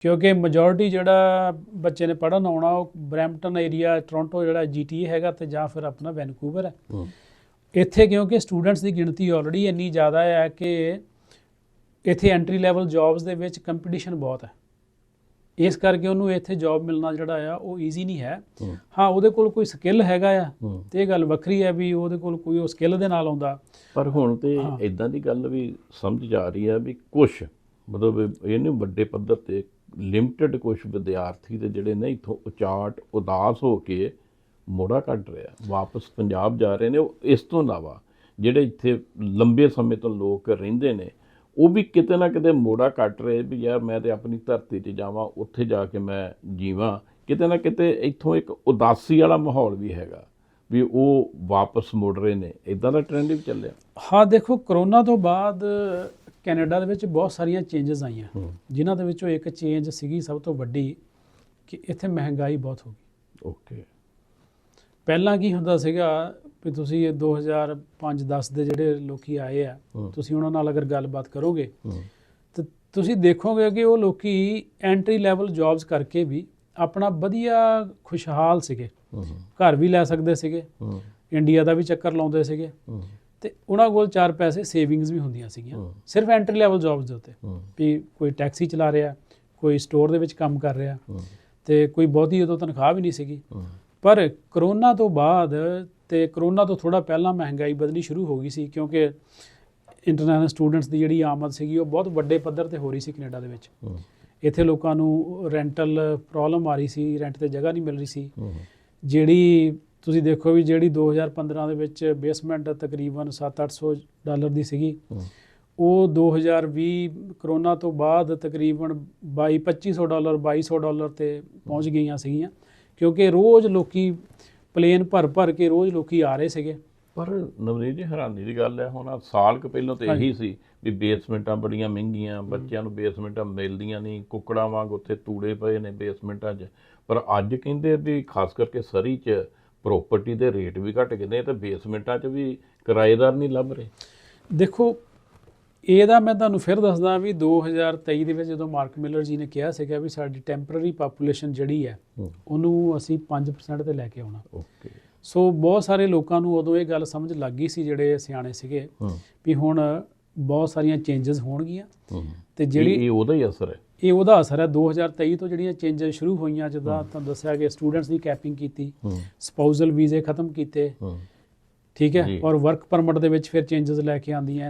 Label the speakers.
Speaker 1: ਕਿਉਂਕਿ ਮੈਜੋਰਿਟੀ ਜਿਹੜਾ ਬੱਚੇ ਨੇ ਪੜਨ ਆਉਣਾ ਉਹ ਬਰੈਂਪਟਨ ਏਰੀਆ ਟੋਰਾਂਟੋ ਜਿਹੜਾ ਜੀਟੀ ਹੈਗਾ ਤੇ ਜਾਂ ਫਿਰ ਆਪਣਾ ਵੈਨਕੂਵਰ ਹੈ। ਇੱਥੇ ਕਿਉਂਕਿ ਸਟੂਡੈਂਟਸ ਦੀ ਗਿਣਤੀ ਆਲਰੇਡੀ ਇੰਨੀ ਜ਼ਿਆਦਾ ਹੈ ਕਿ ਇੱਥੇ ਐਂਟਰੀ ਲੈਵਲ ਜੌਬਸ ਦੇ ਵਿੱਚ ਕੰਪੀਟੀਸ਼ਨ ਬਹੁਤ ਹੈ। ਇਸ ਕਰਕੇ ਉਹਨੂੰ ਇੱਥੇ ਜੌਬ ਮਿਲਣਾ ਜਿਹੜਾ ਆ ਉਹ ਈਜ਼ੀ ਨਹੀਂ ਹੈ।
Speaker 2: ਹੂੰ।
Speaker 1: ਉਹਦੇ ਕੋਲ ਕੋਈ ਸਕਿੱਲ ਹੈਗਾ ਆ। ਤੇ ਇਹ ਗੱਲ ਵੱਖਰੀ ਹੈ ਵੀ ਉਹਦੇ ਕੋਲ ਕੋਈ ਉਹ ਸਕਿੱਲ ਦੇ ਨਾਲ ਆਉਂਦਾ।
Speaker 2: ਪਰ ਹੁਣ ਤੇ। ਇਦਾਂ ਦੀ ਗੱਲ ਵੀ ਸਮਝ ਜਾ ਰਹੀ ਹੈ ਵੀ ਕੁਝ ਮਤਲਬ ਇਹ ਨਹੀਂ ਵੱਡੇ ਪੱਧਰ ਤੇ ਲਿਮਟਿਡ ਕੁਝ ਵਿਦਿਆਰਥੀ ਤੇ ਜਿਹੜੇ ਨੇ ਇਥੋਂ ਉਚਾਟ ਉਦਾਸ ਹੋ ਕੇ ਮੋੜਾ ਕੱਢ ਰਿਹਾ ਵਾਪਸ ਪੰਜਾਬ ਜਾ ਰਹੇ ਨੇ, ਉਹ ਇਸ ਤੋਂ ਇਲਾਵਾ ਜਿਹੜੇ ਇੱਥੇ ਲੰਬੇ ਸਮੇਂ ਤੋਂ ਲੋਕ ਰਹਿੰਦੇ ਨੇ, ਉਹ ਵੀ ਕਿਤੇ ਨਾ ਕਿਤੇ ਮੋੜਾ ਕੱਟ ਰਹੇ ਵੀ ਯਾਰ ਮੈਂ ਤੇ ਆਪਣੀ ਧਰਤੀ 'ਤੇ ਜਾਵਾਂ, ਉੱਥੇ ਜਾ ਕੇ ਮੈਂ ਜੀਵਾਂ। ਕਿਤੇ ਨਾ ਕਿਤੇ ਇੱਥੋਂ ਇੱਕ ਉਦਾਸੀ ਵਾਲਾ ਮਾਹੌਲ ਵੀ ਹੈਗਾ ਵੀ ਉਹ ਵਾਪਸ ਮੁੜ ਰਹੇ ਨੇ। ਇਦਾਂ ਦਾ ਟ੍ਰੈਂਡ ਵੀ ਚੱਲਿਆ।
Speaker 1: ਹਾਂ, ਦੇਖੋ, ਕਰੋਨਾ ਤੋਂ ਬਾਅਦ ਕੈਨੇਡਾ ਦੇ ਵਿੱਚ ਬਹੁਤ ਸਾਰੀਆਂ ਚੇਂਜਸ ਆਈਆਂ। ਜਿਨ੍ਹਾਂ ਦੇ ਵਿੱਚੋਂ ਇੱਕ ਚੇਂਜ ਸੀਗੀ ਸਭ ਤੋਂ ਵੱਡੀ ਕਿ ਇੱਥੇ ਮਹਿੰਗਾਈ ਬਹੁਤ ਹੋ ਗਈ।
Speaker 2: ਓਕੇ।
Speaker 1: ਪਹਿਲਾਂ ਕੀ ਹੁੰਦਾ ਸੀਗਾ ਵੀ ਤੁਸੀਂ ਇਹ 2005-10 ਦੇ ਜਿਹੜੇ ਲੋਕੀ ਆਏ ਆ ਤੁਸੀਂ ਉਹਨਾਂ ਨਾਲ ਅਗਰ ਗੱਲਬਾਤ ਕਰੋਗੇ ਤੇ ਤੁਸੀਂ ਦੇਖੋਗੇ ਕਿ ਉਹ ਲੋਕੀ ਐਂਟਰੀ ਲੈਵਲ ਜੌਬਸ ਕਰਕੇ ਵੀ ਆਪਣਾ ਵਧੀਆ ਖੁਸ਼ਹਾਲ ਸੀਗੇ। ਘਰ ਵੀ ਲੈ ਸਕਦੇ ਸੀਗੇ। ਇੰਡੀਆ ਦਾ ਵੀ ਚੱਕਰ ਲਾਉਂਦੇ ਸੀਗੇ। ਤੇ ਉਹਨਾਂ ਕੋਲ ਚਾਰ ਪੈਸੇ ਸੇਵਿੰਗਸ ਵੀ ਹੁੰਦੀਆਂ ਸੀਗੀਆਂ। ਸਿਰਫ ਐਂਟਰੀ ਲੈਵਲ ਜੌਬਸ ਦੇ ਉੱਤੇ। ਵੀ ਕੋਈ ਟੈਕਸੀ ਚਲਾ ਰਿਹਾ ਕੋਈ ਸਟੋਰ ਦੇ ਵਿੱਚ ਕੰਮ ਕਰ ਰਿਹਾ ਤੇ ਕੋਈ ਬਹੁਤੀ ਉਦੋਂ ਤਨਖਾਹ ਵੀ ਨਹੀਂ ਸੀਗੀ। ਪਰ ਕਰੋਨਾ ਤੋਂ ਬਾਅਦ ਤੇ ਕਰੋਨਾ ਤੋਂ ਥੋੜਾ ਪਹਿਲਾਂ ਮਹਿੰਗਾਈ ਵਧਣੀ ਸ਼ੁਰੂ ਹੋ ਗਈ ਸੀ ਕਿਉਂਕਿ ਇੰਟਰਨੈਸ਼ਨਲ ਸਟੂਡੈਂਟਸ ਦੀ ਜਿਹੜੀ ਆਮਦ ਸੀਗੀ ਉਹ ਬਹੁਤ ਵੱਡੇ ਪੱਧਰ ਤੇ ਹੋ ਰਹੀ ਸੀ ਕੈਨੇਡਾ ਦੇ ਵਿੱਚ। ਇੱਥੇ ਲੋਕਾਂ ਨੂੰ ਰੈਂਟਲ ਪ੍ਰੋਬਲਮ ਆ ਰਹੀ ਸੀ ਰੈਂਟ ਤੇ ਜਗ੍ਹਾ ਨਹੀਂ ਮਿਲ ਰਹੀ ਸੀ। ਜਿਹੜੀ ਤੁਸੀਂ ਦੇਖੋ ਵੀ ਜਿਹੜੀ 2015 ਦੇ ਵਿੱਚ ਬੇਸਮੈਂਟ ਤਕਰੀਬਨ 7-800 ਡਾਲਰ ਦੀ ਸੀਗੀ ਉਹ 2020 ਕਰੋਨਾ ਤੋਂ ਬਾਅਦ ਤਕਰੀਬਨ 22-2500 ਡਾਲਰ 2200 ਡਾਲਰ ਤੇ ਪਹੁੰਚ ਗਈਆਂ ਸੀਗੀਆਂ ਕਿਉਂਕਿ ਰੋਜ਼ ਲੋਕੀ ਪਲੇਨ ਭਰ ਭਰ ਕੇ ਰੋਜ਼ ਲੋਕੀ ਆ ਰਹੇ ਸੀਗੇ।
Speaker 2: ਪਰ ਨਵਨੀਤ ਜੀ ਹੈਰਾਨੀ ਦੀ ਗੱਲ ਹੈ ਹੁਣ ਆਹ ਸਾਲ ਕੁ ਪਹਿਲਾਂ ਤੇ ਇਹੀ ਸੀ ਵੀ ਬੇਸਮੈਂਟਾਂ ਬੜੀਆਂ ਮਹਿੰਗੀਆਂ ਬੱਚਿਆਂ ਨੂੰ ਬੇਸਮੈਂਟਾਂ ਮਿਲਦੀਆਂ ਨਹੀਂ ਕੁੱਕੜਾਂ ਵਾਂਗ ਉੱਥੇ ਤੂੜੇ ਪਏ ਨੇ ਬੇਸਮੈਂਟਾਂ 'ਚ। ਪਰ ਅੱਜ ਕਹਿੰਦੇ ਵੀ ਖਾਸ ਕਰਕੇ ਸਰੀ 'ਚ ਪ੍ਰਾਪਰਟੀ ਦੇ ਰੇਟ ਵੀ ਘਟ ਗਏ ਨੇ ਤੇ ਬੇਸਮੈਂਟਾਂ 'ਚ ਵੀ ਕਿਰਾਏਦਾਰ ਨਹੀਂ ਲੱਭ ਰਹੇ।
Speaker 1: ਦੇਖੋ ਇਹਦਾ ਮੈਂ ਤੁਹਾਨੂੰ ਫਿਰ ਦੱਸਦਾ ਵੀ 2023 ਦੇ ਵਿੱਚ ਜਦੋਂ ਮਾਰਕ ਮਿਲਰ ਜੀ ਨੇ ਕਿਹਾ ਸੀਗਾ ਵੀ ਸਾਡੀ ਟੈਂਪਰੇਰੀ ਪਾਪੂਲੇਸ਼ਨ ਜਿਹੜੀ ਹੈ ਉਹਨੂੰ ਅਸੀਂ 5% ਤੇ ਲੈ ਕੇ ਆਉਣਾ।
Speaker 2: ਓਕੇ
Speaker 1: ਸੋ ਬਹੁਤ ਸਾਰੇ ਲੋਕਾਂ ਨੂੰ ਉਦੋਂ ਇਹ ਗੱਲ ਸਮਝ ਲੱਗ ਗਈ ਸੀ ਜਿਹੜੇ ਸਿਆਣੇ ਸੀਗੇ ਵੀ ਹੁਣ ਬਹੁਤ ਸਾਰੀਆਂ ਚੇਂਜਸ ਹੋਣਗੀਆਂ। ਤੇ
Speaker 2: ਜਿਹੜੀ
Speaker 1: ਜਿਹੜੀ
Speaker 2: ਇਹ ਉਹਦਾ ਹੀ ਅਸਰ ਹੈ।
Speaker 1: ਇਹ ਉਹਦਾ ਅਸਰ ਹੈ। 2023 ਤੋਂ ਜਿਹੜੀਆਂ ਚੇਂਜਸ ਸ਼ੁਰੂ ਹੋਈਆਂ ਜਿੱਦਾਂ ਤੁਹਾਨੂੰ ਦੱਸਿਆ ਕਿ ਸਟੂਡੈਂਟਸ ਦੀ ਕੈਪਿੰਗ ਕੀਤੀ
Speaker 2: ਹੂੰ।
Speaker 1: ਸਪਾਊਸਲ ਵੀਜ਼ੇ ਖਤਮ ਕੀਤੇ ਠੀਕ ਹੈ। ਔਰ ਵਰਕ ਪਰਮਿਟ ਦੇ ਵਿੱਚ ਫਿਰ ਚੇਂਜਸ ਲੈ ਕੇ ਆਂਦੀਆਂ